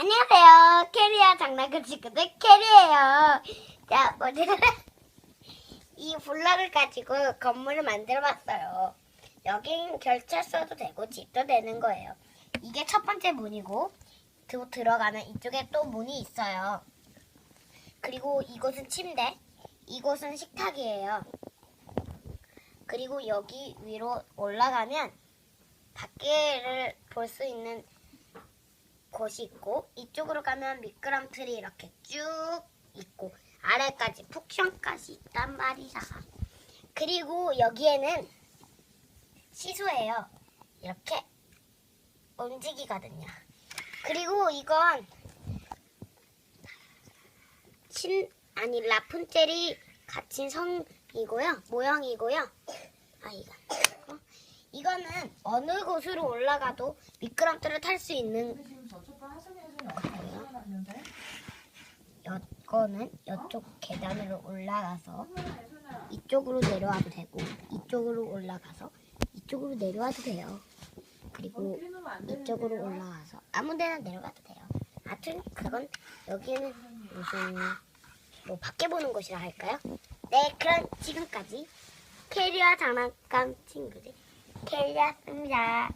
안녕하세요. 캐리와 장난감 친구들 캐리예요. 자, 오늘은 이 블럭을 가지고 건물을 만들어 봤어요. 여긴 결철서도 되고 집도 되는 거예요. 이게 첫 번째 문이고 그 들어가면 이쪽에 또 문이 있어요. 그리고 이곳은 침대, 이곳은 식탁이에요. 그리고 여기 위로 올라가면 밖에를 볼 수 있는 곳이 있고 이쪽으로 가면 미끄럼틀이 이렇게 쭉 있고 아래까지 푹션까지 있단 말이야. 그리고 여기에는 시소예요. 이렇게 움직이거든요. 그리고 이건 신 아니 라푼젤이 갇힌 성이고요. 모형이고요. 아 이거 어? 이거는 어느 곳으로 올라가도 미끄럼틀을 탈 수 있는 지금 저쪽 거 하성이 하성이 어떻게 올라갔는데? 여거는 이쪽 계단으로 올라가서 이쪽으로 내려와도 되고 이쪽으로 올라가서 이쪽으로 내려와도 돼요. 그리고? 이쪽으로 올라가서 아무데나 내려가도 돼요. 하여튼 그건 여기는 무슨 뭐 밖에 보는 곳이라 할까요? 네, 그럼 지금까지 캐리와 장난감 친구들 캐리였습니다.